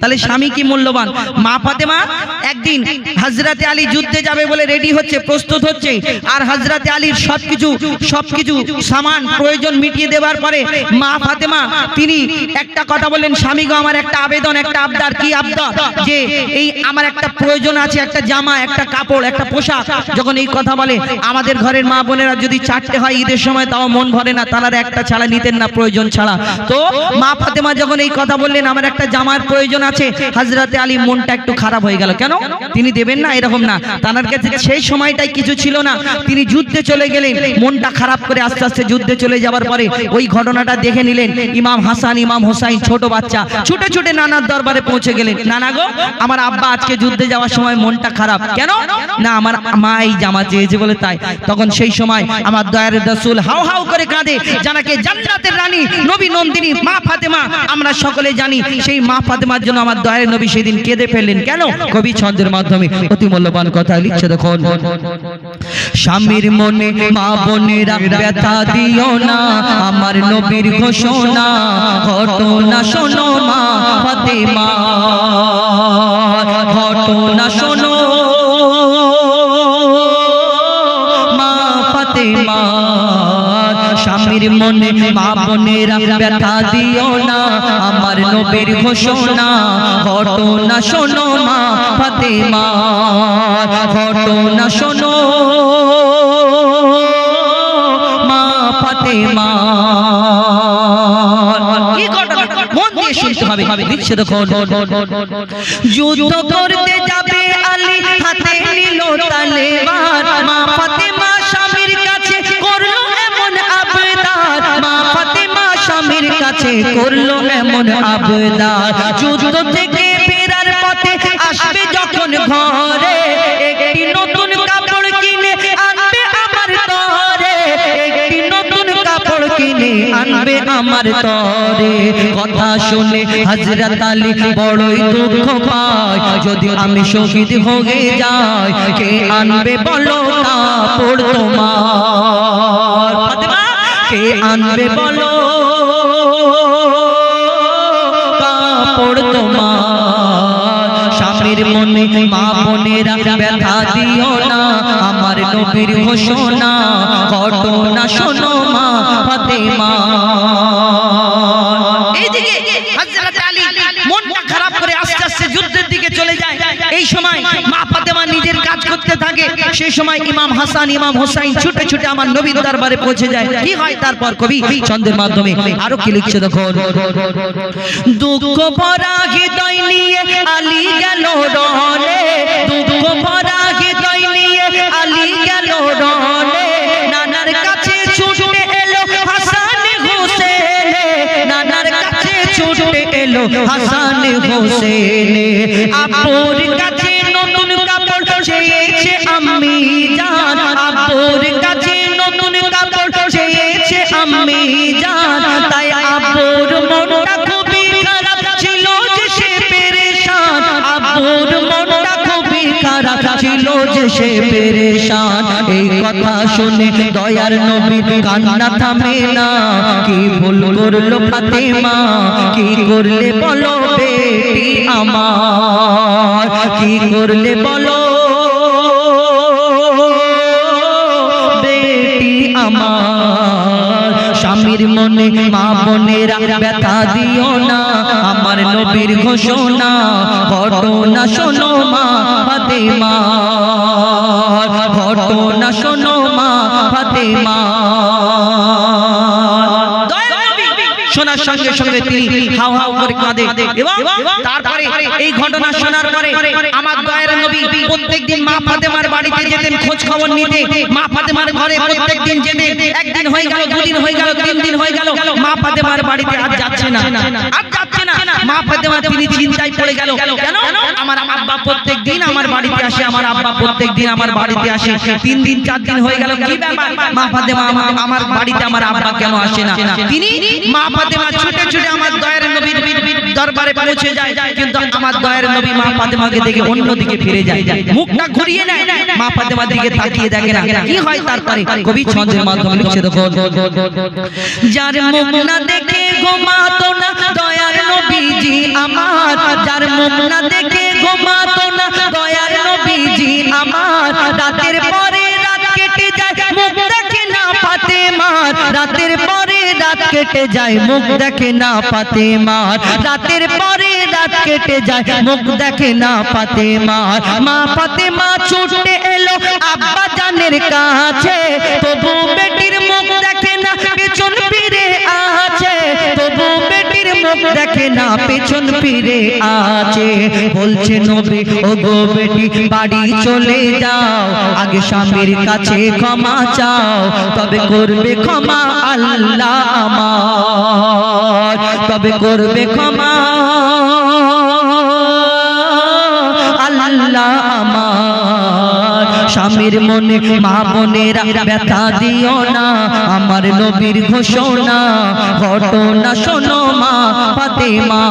তাহলে স্বামী কি মূল্যবান? মা ফাতেমা, একদিন হাজরাতে আলী যুদ্ধে যাবে বলে রেডি হচ্ছে, প্রস্তুত হচ্ছে, আর হাজরাতে আলীর সবকিছু সবকিছু সামান, প্রয়োজন মিটিয়ে দেওয়ার পরে মা ফাতেমা, তিনি একটা কথা বললেন, স্বামী গো, আমার একটা আবেদন, একটা আবদার। কি আবদার? যে এই আমার একটা প্রয়োজন আছে, একটা জামা, একটা কাপড়, একটা পোশাক। যখন এই কথা বলে, আমাদের ঘরের মা বোনেরা যদি চারটে হয় ঈদের সময়, তাও মন ভরে না তারা একটা ছাড়া নিতেন না, প্রয়োজন ছাড়া। তো মা ফাতেমা যখন এই কথা বললেন, আমার একটা জামার প্রয়োজন আছে? হাজরাতে আলী মনটা একটু খারাপ হয়ে গেল। কেন? তিনি দেবেন না, এরকম না। তার কাছে সেই সময়টাই কিছু ছিল না। তিনি যুদ্ধে চলে গেলেন। মনটা খারাপ করে আস্তে আস্তে যুদ্ধে চলে যাওয়ার পরে ওই ঘটনাটা দেখে নিলেন। ইমাম হাসান, ইমাম হোসাইন, ছোট বাচ্চা, ছুটে ছুটে নানার দরবারে পৌঁছে গেলেন। নানা গো, আমার আব্বা আজকে যুদ্ধে যাওয়ার সময় মনটা খারাপ। কেন? না, আমার মা এই জামা চেয়েছে বলে তাই। তখন সেই সময় আমার দয়ার রসুল হাউ হাউ করে কাঁদে। জানাকে জান্নাতের রানী, নবী নন্দিনী, মা ফাতেমা, আমরা সকলে জানি সেই মা ফাতেমার জন্য আমার দয়ার নবী সেদিন কেঁদে ফেললেন। কেন? কবি ছন্দের মাধ্যমে। অতি মূল্যবান কথা লিখছে দেখুন। স্বামীর মনে মা বোনেরা ব্যথা দিও না। আমার নবীর ঘোষণা, ঘটনা শোনো মা ফাতেমা। ঘটনা শোনো মা ফাতেমা। স্বামীর মনে মা বোনেরা ব্যথা দিও নবীর ঘোষণা ঘটনা শোনো মা ফাতেমা ঘটনা শোনো মা ফাতেমা। শুনতে যুদ্ধ করতে যাবে আলী, হাতে নিল তালেবান। মা ফাতেমা করল এমন আবদার। যুদ্ধ থেকে ফেরার পথে আসবে যখন ঘরে, একটি নতুন কাপড় কিনে আনবে আমার তরে। একটি নতুন কাপড় কিনে আনবে আমার তরে। কথা শুনে আলী বড়ই দুঃখ পায়। যদি আমি শহীদ হয়ে যাই, কে আনবে বলো কাপড় তোমার? কে আনবে বলো কাপড় তোমার। স্বামীর মনে মা বোনেরা ব্যথা দিও না আমার নবীর ঘোষণা ঘটনা শোনো। থাকে সেই সময় ইমাম হাসান, ইমাম হোসাইন ছুটে ছুটে আমার নবীর দরবারে পৌঁছে যায়। কি হয়? তারপর কবি ছন্দের মাধ্যমে আরও কি লিখছে দেখো? দুঃখ ভরা হৃদয় নিয়ে গেল দুঃখ ভরা হৃদয় নিয়ে গেল নানার কাছে ছুটে এলো হাসান হোসেন, নানার কাছে ছুটে এলো হাসান হোসেন। আপুর কাছে চেয়েছে আম্মি জান আপুর কাছে নতুন কাপড় চেয়েছে আম্মি জান। তাই আপুর মনটা খারাপ ছিল যে সে পেরেশান। আপুর মনটা খারাপ ছিল যে সে পেরেশান। এই কথা শুনে দয়ার কান্না থামে না। কি ভুল করল ফাতেমা? কি করলে বলো বেটি আমার? কি করলে বলো স্বামীর মনে, মা বোনেরা ব্যথা দিও না। আমার নবীর ঘোষণা, ঘটনা শোনো মা ফাতেমা। মা ফাতেমা। শোনার সঙ্গে সঙ্গে তিনি এবং তারপরে এই ঘটনা শোনার পরে আমার দয়ার নবী প্রত্যেকদিন মা খবর নিতে মা ফাতেমার ঘরে প্রত্যেকদিন যেতেন একদিন হয়ে গেল, দুদিন হয়ে গেল, তিন দিন হয়ে গেল, মা ফাতেমার বাড়িতে আর যাচ্ছে না। আর যাচ্ছে না। মা ফাতেমা তিনি চিন্তায় পড়ে গেল, কেন? আমার আব্বা প্রত্যেক দিন আমার বাড়িতে আসে, আমার আব্বা প্রত্যেক দিন আমার বাড়িতে আসে। তিন দিন, চার দিন হয়ে গেল, কি ব্যাপার? মা ফাতেমা আমার- বাড়িতে আমার আব্বা কেন আসে না? তিনি মা ফাতেমা ছুটে ছুটে আমার পৌঁছে যায় কিন্তু আমার দয়ার নবী মা ফাতেমাকে দেখে অন্যদিকে ফিরে যায়। মুখটা ঘুরিয়ে নেয়। মা ফাতেমার দিকে তাকিয়ে দেখে না। কি হয় তারপরে? কবি ছন্দের মাধ্যমে লিখছে। দেখো যার মুখ না দেখে ঘুমাতো না দয়ার নবীজি আমার। যার মুখ না দেখে ঘুমাতো না দয়ার নবীজি আমার। রাতের পরে রাত কেটে যায় মুখ দেখে না পাতে মার রাতের পরে রাত কেটে যায়, মুখ দেখে না পাতে মার রাতের পরে দাঁত কেটে যায়, মুখ দেখে না পাতে মার মা পাতে মা ছুটে এলো আব্বা জানের কাছে। না পেছন ফিরে আছে। বলছে, নবী ও গো বেটি, বাড়ি চলে যাও। আগে স্বামীর কাছে ক্ষমা চাও। তবে করবে ক্ষমা আল্লাহ। তবে করবে ক্ষমা আল্লাহ স্বামীর মনে, মা বোনেরা ব্যথা দিও না। আমার নবীর ঘোষণা, ঘটনা শোনো মা। ফাতেমা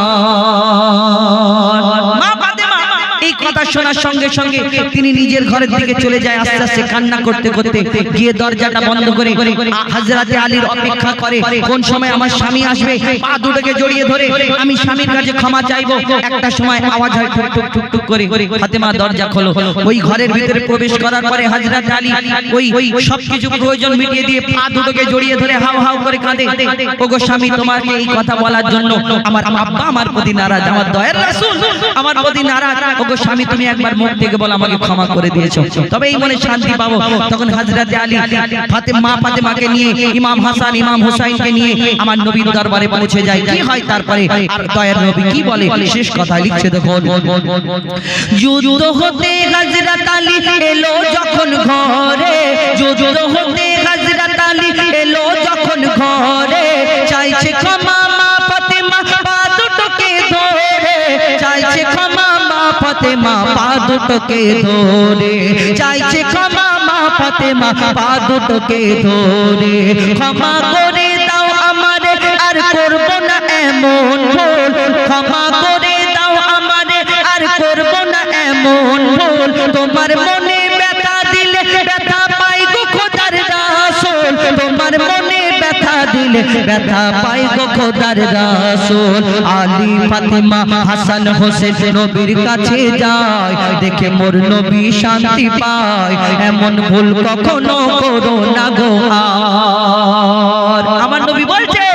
শোনার সঙ্গে সঙ্গে তিনি নিজের ঘরের দিকে চলে যায়, আস্তে আস্তে কান্না করতে করতে গিয়ে দরজাটা বন্ধ করে হাজরাতে আলীর অপেক্ষা করে, কোন সময় আমার স্বামী আসবে, পা দুটোকে জড়িয়ে ধরে আমি স্বামীর কাছে ক্ষমা চাইব। একটা সময় আওয়াজ হয় টুক টুক টুক টুক করে, ফাতেমা দরজা খোলো। ওই ঘরের ভিতরে প্রবেশ করার পরে হাজরাতে আলী ওই ওই সবকিছু প্রয়োজন মিটিয়ে দিয়ে পা দুটোকে জড়িয়ে ধরে হাও হাও করে কাঁদে। ওগো স্বামী, তোমাকে এই কথা বলার জন্য আমার আব্বা আমার প্রতি নারাজ, আমার দয়ার রাসূল আমার প্রতি নারাজ। ওগো স্বামী তুমি একবার মুখ থেকে বল, আমাকে ক্ষমা করে দিয়েছ। তবে এই মনে শান্তি পাবো। তখন হযরতে আলী, ফাতেমা ফাতেমাকে নিয়ে, ইমাম হাসান, ইমাম হুসাইনকে নিয়ে আমার নবীর দরবারে পৌঁছে যায়। কি হয় তারপরে? আর দয়ার নবী কি বলে? শেষ কথা লিখছে, দেখো। যুদ্ধ হতে হযরত আলী এলো যখন ঘরে। যুদ্ধ হতে ফাতেমা পা দুটোকে ধরে, চাইছে ক্ষমা মা ফাতেমা পা দুটোকে ধরে। ক্ষমা করে দাও আমারে, আর করব না এমন ভুল। ক্ষমা করে দাও আমারে, আর করব না এমন ভুল। তোমার মনে দিলে ব্যথা পাই গো খোদার রাসূল। আলী ফাতেমা হাসান হোসেন নবীর কাছে যায়, দেখে মোর নবী শান্তি পায়। এমন ভুল কখনো করো না গো আর। আমার নবী বলছে,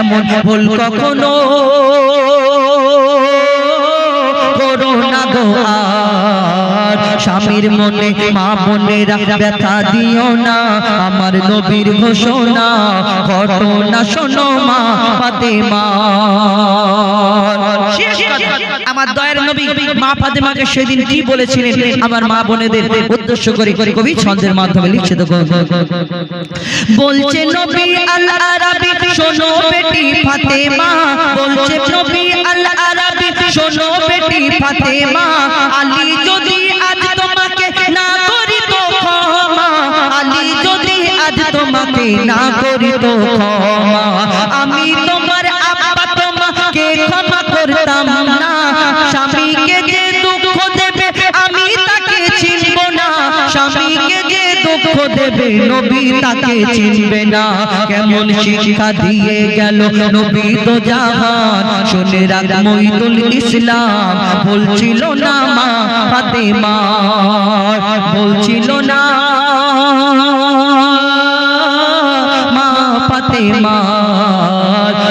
এমন ভুল কখনো করো না গো আর। স্বামীর মনে, মা বোনেরা ব্যথা দিও না। আমার নবীর ঘোষণা, ঘটনা শোনো মা ফাতেমা। আমার দয়ার নবী, মা ফাতেমাকে সেদিন কি বলেছিলেন? আমার মা বোনেদের উদ্দেশ্য করে কবি ছন্দের মাধ্যমে লিখছে তো বলছে, নবী আরাবি শোনো বেটি ফাতেমা। বলছে, নবী আল আরাবি শোনো বেটি ফাতেমা। না করি তো আমি তোমার আব্বা তোমাকে ক্ষমা করতাম না। স্বামীকে যে দুঃখ দেবে, আমি তাকে চিনব না। স্বামীকে যে দুঃখ দেবে, নবী তাকে চিনবে না। কেমন শিক্ষা দিয়ে গেল নবী তো জাহান। শুনে ইসলাম, বলছিল না মা ফাতেমা। বলছিল না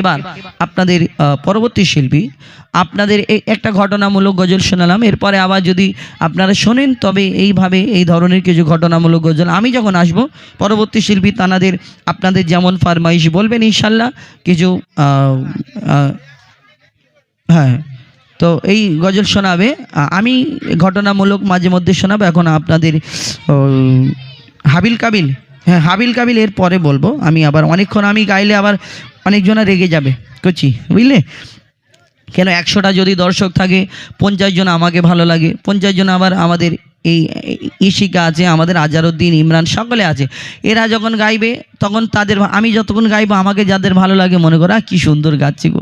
এবার আপনাদের পরবর্তী শিল্পী। আপনাদের একটা ঘটনামূলক গজল শোনালাম, এরপরে আবার যদি আপনারা শোনেন, তবে এইভাবে এই ধরনের কিছু ঘটনামূলক গজল। আমি যখন আসব, পরবর্তী শিল্পী তানাদের আপনাদের যেমন ফারমাইশ বলবেন, ইনশাল্লাহ কিছু হ্যাঁ তো এই গজল শোনাবে। আমি ঘটনামূলক মাঝে মধ্যে শোনাবো। এখন আপনাদের হাবিল কাবিল। হ্যাঁ হাবিল কাবিল এর পরে বলব। আমি আবার অনেকক্ষণ আমি গাইলে আবার অনেকজনা রেগে যাবে। করছি বুঝলে? কেন একশোটা যদি দর্শক থাকে পঞ্চাশ জন আমাকে ভালো লাগে। পঞ্চাশ জন আবার আমাদের এই ইশিকা আছে আমাদের আজারউদ্দিন ইমরান সকলে আছে। এরা যখন গাইবে তখন তাদের আমি যতক্ষণ গাইবো আমাকে যাদের ভালো লাগে মনে করা "আহ, কি সুন্দর গাচ্ছে গো।